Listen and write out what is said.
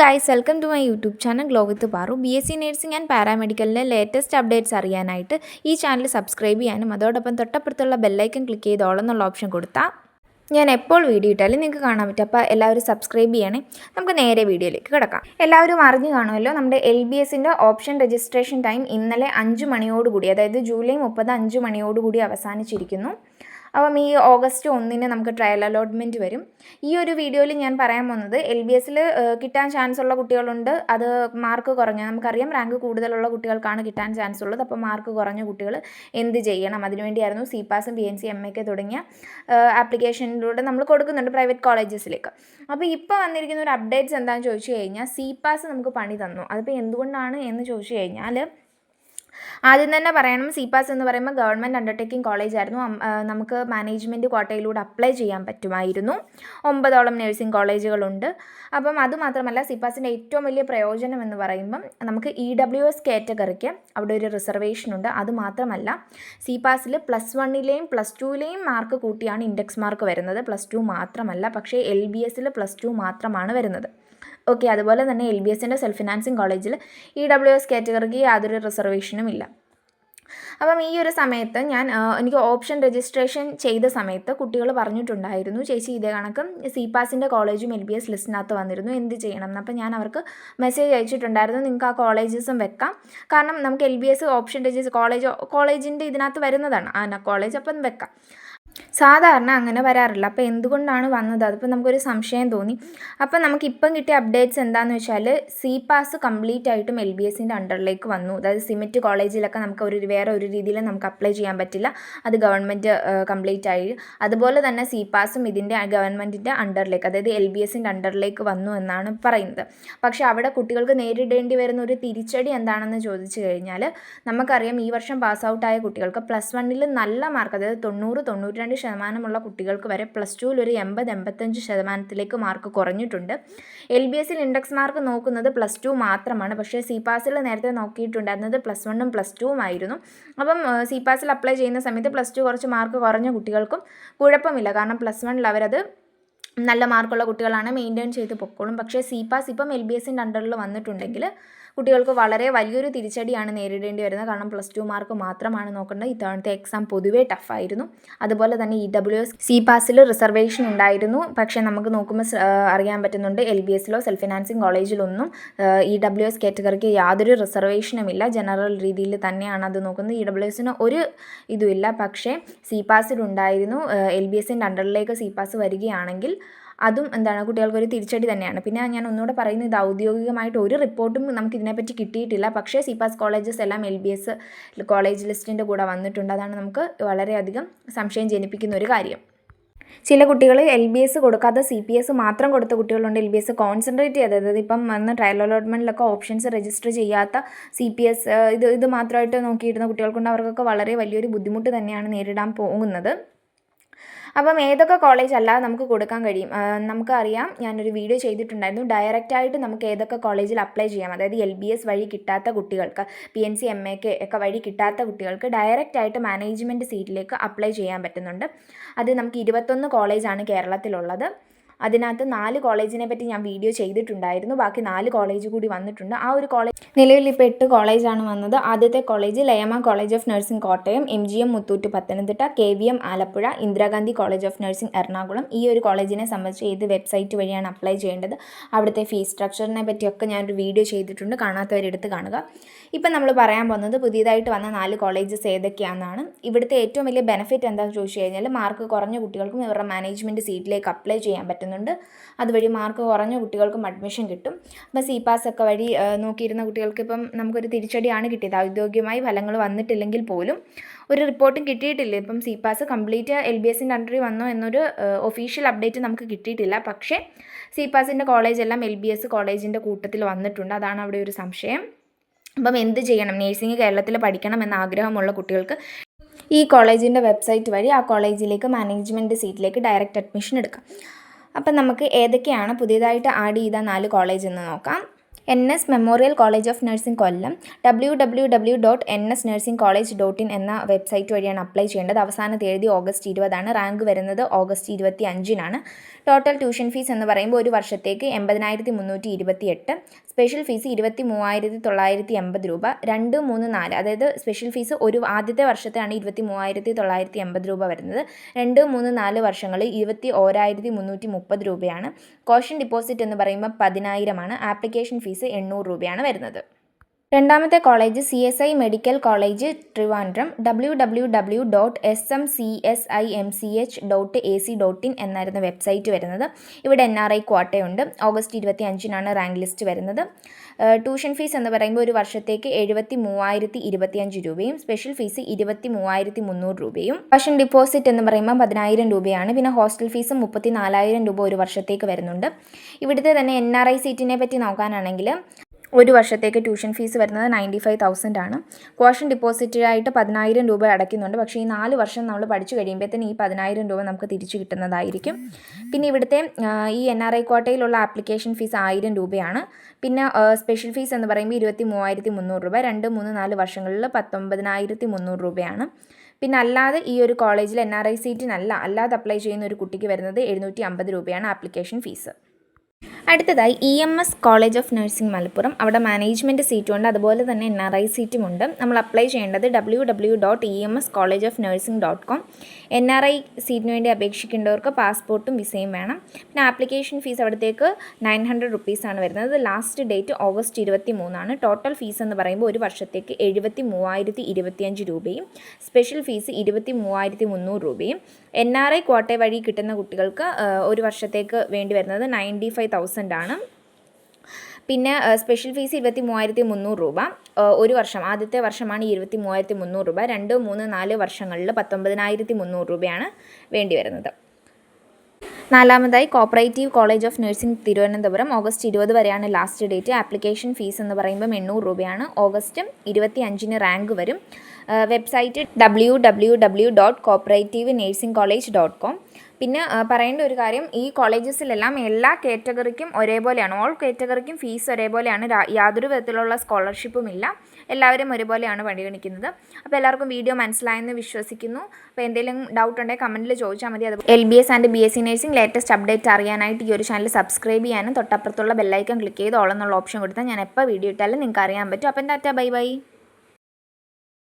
Guys welcome to my YouTube channel glow with Paru B S C nursing and പാരാമെഡിക്കലിലെ latest updates അറിയാനായിട്ട് ഈ channel subscribe ചെയ്യാനും അതോടൊപ്പം തൊട്ടപ്പുറത്തുള്ള bell icon click ചെയ്തോളെന്നുള്ള option കൊടുത്താൽ ഞാൻ എപ്പോൾ വീഡിയോ ഇട്ടാലും നിങ്ങൾക്ക് കാണാൻ പറ്റും. അപ്പോൾ എല്ലാവരും സബ്സ്ക്രൈബ് ചെയ്യണേ. നമുക്ക് നേരെ വീഡിയോയിലേക്ക് കിടക്കാം. എല്ലാവരും അറിഞ്ഞു കാണുമല്ലോ നമ്മുടെ എൽ ബി എസിന്റെ ഓപ്ഷൻ രജിസ്ട്രേഷൻ ടൈം ഇന്നലെ അഞ്ച് മണിയോടുകൂടി അതായത് ജൂലൈ മുപ്പത് അഞ്ച് മണിയോടുകൂടി അവസാനിച്ചിരിക്കുന്നു. അപ്പം ഈ ഓഗസ്റ്റ് ഒന്നിന് നമുക്ക് ട്രയൽ അലോട്ട്മെന്റ് വരും. ഈ ഒരു വീഡിയോയിൽ ഞാൻ പറയാൻ പോകുന്നത് എൽ ബി എസിൽ കിട്ടാൻ ചാൻസ് ഉള്ള കുട്ടികളുണ്ട്. അത് മാർക്ക് കുറഞ്ഞ നമുക്കറിയാം റാങ്ക് കൂടുതലുള്ള കുട്ടികൾക്കാണ് കിട്ടാൻ ചാൻസ് ഉള്ളത്. അപ്പോൾ മാർക്ക് കുറഞ്ഞ കുട്ടികൾ എന്ത് ചെയ്യണം? അതിനുവേണ്ടിയായിരുന്നു സി പാസും ബി എൻ സി എം എക്ക് തുടങ്ങിയ ആപ്ലിക്കേഷനിലൂടെ നമ്മൾ കൊടുക്കുന്നുണ്ട് പ്രൈവറ്റ് കോളേജസിലേക്ക് അപ്പോൾ ഇപ്പോൾ വന്നിരിക്കുന്ന ഒരു അപ്ഡേറ്റ്സ് എന്താണെന്ന് ചോദിച്ചു കഴിഞ്ഞാൽ സി പാസ് നമുക്ക് പണി തന്നു. അതിപ്പോൾ എന്തുകൊണ്ടാണ് എന്ന് ചോദിച്ചു കഴിഞ്ഞാൽ ആദ്യം തന്നെ പറയണം സി പാസ് എന്ന് പറയുമ്പോൾ ഗവൺമെന്റ് അണ്ടർടേക്കിംഗ് കോളേജ് ആയിരുന്നു. നമുക്ക് മാനേജ്മെന്റ് കോട്ടയിലൂടെ അപ്ലൈ ചെയ്യാൻ പറ്റുമായിരുന്നു. ഒമ്പതോളം നഴ്സിംഗ് കോളേജുകളുണ്ട് അപ്പം അതുമാത്രമല്ല സി പാസിന്റെ ഏറ്റവും വലിയ പ്രയോജനം എന്ന് പറയുമ്പം നമുക്ക് ഇ ഡബ്ല്യു എസ് കാറ്റഗറിക്ക് അവിടെ ഒരു റിസർവേഷൻ ഉണ്ട്. അത് മാത്രമല്ല സി പാസിൽ പ്ലസ് വണ്ണിലെയും പ്ലസ് ടുവിലെയും മാർക്ക് കൂട്ടിയാണ് ഇൻഡെക്സ് മാർക്ക് വരുന്നത്. പ്ലസ് ടു മാത്രമല്ല പക്ഷേ എൽ ബി എസിൽ പ്ലസ് ടു മാത്രമാണ് വരുന്നത്. ഓക്കെ അതുപോലെ തന്നെ എൽ ബി എസിന്റെ സെൽഫ് ഫിനാൻസിങ് കോളേജിൽ ഇ ഡബ്ല്യു എസ് കാറ്റഗറിക്ക് യാതൊരു റിസർവേഷനും ഇല്ല. അപ്പം ഈ ഒരു സമയത്ത് ഞാൻ എനിക്ക് ഓപ്ഷൻ രജിസ്ട്രേഷൻ ചെയ്ത സമയത്ത് കുട്ടികൾ പറഞ്ഞിട്ടുണ്ടായിരുന്നു ചേച്ചി ഇതേ കണക്ക് സി പാസിന്റെ കോളേജും എൽ ബി എസ് ലിസ്റ്റിനകത്ത് വന്നിരുന്നു എന്ത് ചെയ്യണം? അപ്പം ഞാൻ അവർക്ക് മെസ്സേജ് അയച്ചിട്ടുണ്ടായിരുന്നു നിങ്ങൾക്ക് ആ കോളേജസും വെക്കാം. കാരണം നമുക്ക് L B S option register college കോളേജിന്റെ ഇതിനകത്ത് വരുന്നതാണ്. ആ കോളേജ് അപ്പം വെക്കാം. സാധാരണ അങ്ങനെ വരാറില്ല. അപ്പോൾ എന്തുകൊണ്ടാണ് വന്നത്? അതിപ്പോൾ നമുക്കൊരു സംശയം തോന്നി. അപ്പോൾ നമുക്ക് ഇപ്പം കിട്ടിയ അപ്ഡേറ്റ്സ് എന്താണെന്ന് വെച്ചാൽ സി പാസ് കംപ്ലീറ്റ് ആയിട്ടും എൽ ബി എസിന്റെ അണ്ടറിലേക്ക് വന്നു. അതായത് സിമിറ്റ് കോളേജിലൊക്കെ നമുക്ക് ഒരു വേറെ ഒരു രീതിയിൽ നമുക്ക് അപ്ലൈ ചെയ്യാൻ പറ്റില്ല. അത് ഗവൺമെന്റ് കംപ്ലീറ്റ് ആയി. അതുപോലെ തന്നെ സി പാസും ഇതിന്റെ ഗവൺമെന്റിന്റെ അണ്ടറിലേക്ക് അതായത് എൽ ബി എസിന്റെ അണ്ടറിലേക്ക് വന്നു എന്നാണ് പറയുന്നത്. പക്ഷേ അവിടെ കുട്ടികൾക്ക് നേരിടേണ്ടി വരുന്ന ഒരു തിരിച്ചടി എന്താണെന്ന് ചോദിച്ചു കഴിഞ്ഞാൽ നമുക്കറിയാം ഈ വർഷം പാസ് ഔട്ടായ കുട്ടികൾക്ക് പ്ലസ് വണ്ണിൽ നല്ല മാർക്ക് അതായത് തൊണ്ണൂറ് തൊണ്ണൂറ്റിരണ്ട് ശതമാനമുള്ള കുട്ടികൾക്ക് വരെ പ്ലസ് ടുവിൽ ഒരു എൺപത് എൺപത്തഞ്ച് ശതമാനത്തിലേക്ക് മാർക്ക് കുറഞ്ഞിട്ടുണ്ട്. എൽ ബി എസിൽ ഇൻഡെക്സ് മാർക്ക് നോക്കുന്നത് പ്ലസ് ടു മാത്രമാണ്. പക്ഷേ സി പാസിൽ നേരത്തെ നോക്കിയിട്ടുണ്ടായിരുന്നത് പ്ലസ് വണ്ണും പ്ലസ് ടുവും ആയിരുന്നു. അപ്പം സി പാസിൽ അപ്ലൈ ചെയ്യുന്ന സമയത്ത് പ്ലസ് ടു കുറച്ച് മാർക്ക് കുറഞ്ഞ കുട്ടികൾക്കും കുഴപ്പമില്ല. കാരണം പ്ലസ് വണ്ണിൽ അവരത് നല്ല മാർക്കുള്ള കുട്ടികളാണ് മെയിന്റെയിൻ ചെയ്ത് പൊക്കോളും. പക്ഷേ സി പാസ് ഇപ്പം എൽ ബി എസിന്റെ അണ്ടറിൽ വന്നിട്ടുണ്ടെങ്കിൽ കുട്ടികൾക്ക് വളരെ വലിയൊരു തിരിച്ചടിയാണ് നേരിടേണ്ടി വരുന്നത്. കാരണം പ്ലസ് ടു മാർക്ക് മാത്രമാണ് നോക്കേണ്ടത്. ഇത്തവണത്തെ എക്സാം പൊതുവേ ടഫായിരുന്നു അതുപോലെ തന്നെ ഇ ഡബ്ല്യു എസ് സി പാസിൽ റിസർവേഷൻ ഉണ്ടായിരുന്നു. പക്ഷേ നമുക്ക് നോക്കുമ്പോൾ അറിയാൻ പറ്റുന്നുണ്ട് എൽ ബി എസിലോ സെൽഫ് ഫിനാൻസിങ് കോളേജിലൊന്നും ഇ ഡബ്ല്യു എസ് കാറ്റഗറിക്ക് യാതൊരു റിസർവേഷനും ഇല്ല. ജനറൽ രീതിയിൽ തന്നെയാണ് അത് നോക്കുന്നത്. ഇ ഡബ്ല്യു എസിന് ഒരു ഇതുമില്ല പക്ഷേ സി പാസിലുണ്ടായിരുന്നു എൽ ബി എസിന്റെ അണ്ടറിലേക്ക് സി പാസ് വരികയാണെങ്കിൽ അതും എന്താണ് കുട്ടികൾക്കൊരു തിരിച്ചടി തന്നെയാണ്. പിന്നെ ഞാൻ ഒന്നുകൂടെ പറയുന്നത് ഇത് ഔദ്യോഗികമായിട്ട് ഒരു റിപ്പോർട്ടും നമുക്ക് ഇതിനെപ്പറ്റി കിട്ടിയിട്ടില്ല. പക്ഷേ സിപാസ് കോളേജസ് എല്ലാം എൽ ബി എസ് കോളേജ് ലിസ്റ്റിന്റെ കൂടെ വന്നിട്ടുണ്ട്. അതാണ് നമുക്ക് വളരെയധികം സംശയം ജനിപ്പിക്കുന്ന ഒരു കാര്യം. ചില കുട്ടികൾ എൽ ബി എസ് കൊടുക്കാതെ സി പി എസ് മാത്രം കൊടുത്ത കുട്ടികളുണ്ട്. എൽ ബി എസ് കോൺസെൻട്രേറ്റ് ചെയ്തത് അതായത് ഇപ്പം വന്ന് ട്രയൽ അലോട്ട്മെന്റിലൊക്കെ ഓപ്ഷൻസ് രജിസ്റ്റർ ചെയ്യാത്ത സി പി എസ് ഇത് ഇത് മാത്രമായിട്ട് നോക്കിയിരുന്ന കുട്ടികൾക്കുണ്ട്. അവർക്കൊക്കെ വളരെ വലിയൊരു ബുദ്ധിമുട്ട് തന്നെയാണ് നേരിടാൻ പോകുന്നത്. അപ്പം ഏതൊക്കെ കോളേജ് അല്ലാതെ നമുക്ക് കൊടുക്കാൻ കഴിയും? നമുക്കറിയാം ഞാനൊരു വീഡിയോ ചെയ്തിട്ടുണ്ടായിരുന്നു. ഡയറക്റ്റ് ആയിട്ട് നമുക്ക് ഏതൊക്കെ കോളേജിൽ അപ്ലൈ ചെയ്യാം. അതായത് എൽ ബി എസ് വഴി കിട്ടാത്ത കുട്ടികൾക്ക് പി എൻ സി എം എക്ക് ഒക്കെ വഴി കിട്ടാത്ത കുട്ടികൾക്ക് ഡയറക്റ്റ് ആയിട്ട് മാനേജ്മെന്റ് സീറ്റിലേക്ക് അപ്ലൈ ചെയ്യാൻ പറ്റുന്നുണ്ട്. അത് നമുക്ക് ഇരുപത്തൊന്ന് കോളേജാണ് കേരളത്തിലുള്ളത്. അതിനകത്ത് നാല് കോളേജിനെ പറ്റി ഞാൻ വീഡിയോ ചെയ്തിട്ടുണ്ടായിരുന്നു. ബാക്കി നാല് കോളേജ് കൂടി വന്നിട്ടുണ്ട്. ആ ഒരു കോളേജ് നിലവിൽ ഇപ്പോൾ എട്ട് കോളേജാണ് വന്നത്. ആദ്യത്തെ college ലയമ college of nursing Kottayam M G M Muthoot Pathanamthitta K V M Alappuzha Indira Gandhi college of nursing Ernakulam. ഈ ഒരു കോളേജിനെ സംബന്ധിച്ച് ഏത് വെബ്സൈറ്റ് വഴിയാണ് അപ്ലൈ ചെയ്യേണ്ടത് അവിടുത്തെ ഫീസ് സ്ട്രക്ചറിനെ പറ്റിയൊക്കെ ഞാനൊരു വീഡിയോ ചെയ്തിട്ടുണ്ട്. കാണാത്തവരെടുത്ത് കാണുക. ഇപ്പം നമ്മൾ പറയാൻ പോകുന്നത് പുതിയതായിട്ട് വന്ന നാല് കോളേജസ് ഏതൊക്കെയാണെന്നാണ്. ഇവിടുത്തെ ഏറ്റവും വലിയ ബെനിഫിറ്റ് എന്താണെന്ന് ചോദിച്ചു കഴിഞ്ഞാൽ മാർക്ക് കുറഞ്ഞ കുട്ടികൾക്കും ഇവരുടെ മാനേജ്മെന്റ് സീറ്റിലേക്ക് അപ്ലൈ ചെയ്യാൻ പറ്റുന്നുണ്ട് അതുവഴി മാർക്ക് കുറഞ്ഞ കുട്ടികൾക്കും അഡ്മിഷൻ കിട്ടും. അപ്പോൾ സി പാസ് ഒക്കെ വഴി നോക്കിയിരുന്ന കുട്ടികൾക്ക് ഇപ്പം നമുക്കൊരു തിരിച്ചടിയാണ് കിട്ടിയത്. ഔദ്യോഗികമായി ഫലങ്ങൾ വന്നിട്ടില്ലെങ്കിൽ പോലും ഒരു റിപ്പോർട്ടും കിട്ടിയിട്ടില്ല. ഇപ്പം C PAS complete L B എസിന്റെ അണ്ടറിൽ വന്നോ എന്നൊരു ഒഫീഷ്യൽ അപ്ഡേറ്റ് നമുക്ക് കിട്ടിയിട്ടില്ല. പക്ഷേ സി പാസിന്റെ കോളേജെല്ലാം എൽ ബി എസ് കോളേജിന്റെ കൂട്ടത്തിൽ വന്നിട്ടുണ്ട്. അതാണ് അവിടെ ഒരു സംശയം. അപ്പം എന്ത് ചെയ്യണം? നേഴ്സിംഗ് കേരളത്തിൽ പഠിക്കണം എന്ന ആഗ്രഹമുള്ള കുട്ടികൾക്ക് ഈ കോളേജിന്റെ വെബ്സൈറ്റ് വഴി ആ കോളേജിലേക്ക് മാനേജ്മെന്റ് സീറ്റിലേക്ക് ഡയറക്റ്റ് അഡ്മിഷൻ എടുക്കാം. അപ്പം നമുക്ക് ഏതൊക്കെയാണ് പുതിയതായിട്ട് ആഡ് ചെയ്ത നാല് കോളേജ് എന്ന് നോക്കാം. N S memorial college of nursing Kollam W W W dot N S nursing college dot in എന്ന വെബ്സൈറ്റ് വഴിയാണ് അപ്ലൈ ചെയ്യേണ്ടത്. അവസാന തീയതി ഓഗസ്റ്റ് ഇരുപതാണ്. റാങ്ക് വരുന്നത് ഓഗസ്റ്റ് ഇരുപത്തി അഞ്ചിനാണ് ടോട്ടൽ ട്യൂഷൻ ഫീസ് എന്ന് പറയുമ്പോൾ ഒരു വർഷത്തേക്ക് എൺപതിനായിരത്തി മുന്നൂറ്റി ഇരുപത്തി എട്ട് സ്പെഷ്യൽ ഫീസ് ഇരുപത്തി മൂവായിരത്തി തൊള്ളായിരത്തി എൺപത് രൂപ. രണ്ട് മൂന്ന് നാല് അതായത് സ്പെഷ്യൽ ഫീസ് ഒരു ആദ്യത്തെ വർഷത്തെയാണ് ഇരുപത്തി മൂവായിരത്തി തൊള്ളായിരത്തി എൺപത് രൂപ വരുന്നത്. രണ്ട് മൂന്ന് നാല് വർഷങ്ങളിൽ ഇരുപത്തി ഓരായിരത്തി മുന്നൂറ്റി മുപ്പത് രൂപയാണ്. കോഷൻ ഡിപ്പോസിറ്റ് എന്ന് പറയുമ്പോൾ പതിനായിരമാണ്. ആപ്ലിക്കേഷൻ ഫീസ് എണ്ണൂറ് രൂപയാണ് വരുന്നത്. രണ്ടാമത്തെ college C S I medical college Trivandrum W W W dot S M C S I M C H dot A C dot in എന്നായിരുന്നു വെബ്സൈറ്റ് വരുന്നത്. ഇവിടെ എൻ ആർ ഐ ക്വാട്ടയുണ്ട്. ഓഗസ്റ്റ് ഇരുപത്തി അഞ്ചിനാണ് റാങ്ക് ലിസ്റ്റ് വരുന്നത്. Tuition fees എന്ന് പറയുമ്പോൾ ഒരു വർഷത്തേക്ക് എഴുപത്തി മൂവായിരത്തി ഇരുപത്തിയഞ്ച് രൂപയും സ്പെഷ്യൽ ഫീസ് ഇരുപത്തി മൂവായിരത്തി മുന്നൂറ് രൂപയും. വർഷം ഡിപ്പോസിറ്റ് എന്ന് പറയുമ്പോൾ പതിനായിരം രൂപയാണ്. പിന്നെ ഹോസ്റ്റൽ ഫീസും മുപ്പത്തി നാലായിരം രൂപ ഒരു വർഷത്തേക്ക് വരുന്നുണ്ട്. ഇവിടുത്തെ തന്നെ എൻ ആർ ഐ സീറ്റിനെ പറ്റി നോക്കാനാണെങ്കിൽ ഒരു വർഷത്തേക്ക് ട്യൂഷൻ ഫീസ് വരുന്നത് നയന്റി ഫൈവ് തൗസൻഡ് ആണ് കോഷൻ ഡിപ്പോസിറ്റായിട്ട് പതിനായിരം രൂപ അടയ്ക്കുന്നുണ്ട്. പക്ഷേ ഈ നാല് വർഷം നമ്മൾ പഠിച്ചു കഴിയുമ്പോഴത്തേന് ഈ പതിനായിരം രൂപ നമുക്ക് തിരിച്ചു കിട്ടുന്നതായിരിക്കും. പിന്നെ ഇവിടുത്തെ ഈ എൻ ആർ ഐ കോട്ടയിലുള്ള ആപ്ലിക്കേഷൻ ഫീസ് ആയിരം രൂപയാണ്. പിന്നെ സ്പെഷ്യൽ ഫീസ് എന്ന് പറയുമ്പോൾ ഇരുപത്തി മൂവായിരത്തി മുന്നൂറ് രൂപ. രണ്ട് മൂന്ന് നാല് വർഷങ്ങളിൽ പത്തൊമ്പതിനായിരത്തി മുന്നൂറ് രൂപയാണ്. പിന്നെ അല്ലാതെ ഈ ഒരു കോളേജിൽ എൻ ആർ ഐ സീറ്റിനല്ല അല്ലാതെ അപ്ലൈ ചെയ്യുന്ന ഒരു കുട്ടിക്ക് വരുന്നത് എഴുന്നൂറ്റി അമ്പത് രൂപയാണ് ആപ്ലിക്കേഷൻ ഫീസ്. അടുത്തതായി E M S college of nursing Malappuram. അവിടെ മാനേജ്മെന്റ് സീറ്റുമുണ്ട് അതുപോലെ തന്നെ എൻ ആർ ഐ സീറ്റുമുണ്ട് നമ്മൾ അപ്ലൈ ചെയ്യേണ്ടത് W W dot E M S college of nursing dot com N R I സീറ്റിന് വേണ്ടി അപേക്ഷിക്കേണ്ടവർക്ക് പാസ്പോർട്ടും വിസയും വേണം. പിന്നെ ആപ്ലിക്കേഷൻ ഫീസ് അവിടത്തേക്ക് നയൻ ഹൺഡ്രഡ് റുപ്പീസാണ് വരുന്നത്. ലാസ്റ്റ് ഡേറ്റ് ഓഗസ്റ്റ് ഇരുപത്തി മൂന്നാണ് ടോട്ടൽ ഫീസ് എന്ന് പറയുമ്പോൾ ഒരു വർഷത്തേക്ക് എഴുപത്തി മൂവായിരത്തി ഇരുപത്തിയഞ്ച് രൂപയും സ്പെഷ്യൽ ഫീസ് ഇരുപത്തി മൂവായിരത്തി മുന്നൂറ് രൂപയും. എൻ ആർ ഐ ക്വാട്ട വഴി കിട്ടുന്ന കുട്ടികൾക്ക് ഒരു വർഷത്തേക്ക് വേണ്ടി വരുന്നത് നയന്റി ഫൈവ് തൗസൻഡ് ആണ്. പിന്നെ സ്പെഷ്യൽ ഫീസ് ഇരുപത്തി മൂവായിരത്തി മുന്നൂറ് രൂപ ഒരു വർഷം ആദ്യത്തെ വർഷമാണ് ഇരുപത്തി മൂവായിരത്തി മുന്നൂറ് രൂപ. രണ്ട് മൂന്ന് നാല് വർഷങ്ങളിൽ പത്തൊമ്പതിനായിരത്തി മുന്നൂറ് രൂപയാണ് വേണ്ടി വരുന്നത്. നാലാമതായി cooperative college of nursing Thiruvananthapuram. August ഇരുപത് വരെയാണ് ലാസ്റ്റ് ഡേറ്റ് ആപ്ലിക്കേഷൻ ഫീസ് എന്ന് പറയുമ്പോൾ എണ്ണൂറ് രൂപയാണ്. ഓഗസ്റ്റ് ഇരുപത്തി അഞ്ചിന് റാങ്ക് വരും. Website W W W dot cooperative nursing college dot com പിന്നെ പറയേണ്ട ഒരു കാര്യം ഈ കോളേജസിലെല്ലാം എല്ലാ കാറ്റഗറിക്കും ഒരേപോലെയാണ്. ഓൾ കാറ്റഗറിക്കും ഫീസ് ഒരേപോലെയാണ്. യാതൊരു വിധത്തിലുള്ള സ്കോളർഷിപ്പും ഇല്ല. എല്ലാവരും ഒരുപോലെയാണ് പരിഗണിക്കുന്നത്. അപ്പോൾ എല്ലാവർക്കും വീഡിയോ മനസ്സിലായെന്ന് വിശ്വസിക്കുന്നു. അപ്പോൾ എന്തെങ്കിലും ഡൗട്ട് ഉണ്ടെങ്കിൽ കമന്റിൽ ചോദിച്ചാൽ മതി. അത് L B S and B S C nursing latest update അറിയാനായിട്ട് ഈ ഒരു ചാനൽ സബ്സ്ക്രൈബ് ചെയ്യാനും തൊട്ടപ്പുറത്തുള്ള ബെല്ലൈക്കൺ ക്ലിക്ക് ചെയ്ത് ഓൾ എന്നുള്ള ഓപ്ഷൻ കൊടുത്താൽ ഞാൻ എപ്പോൾ വീഡിയോ ഇട്ടാലും നിങ്ങൾക്ക് അറിയാൻ പറ്റും. അപ്പം എന്താ ബൈ ബൈ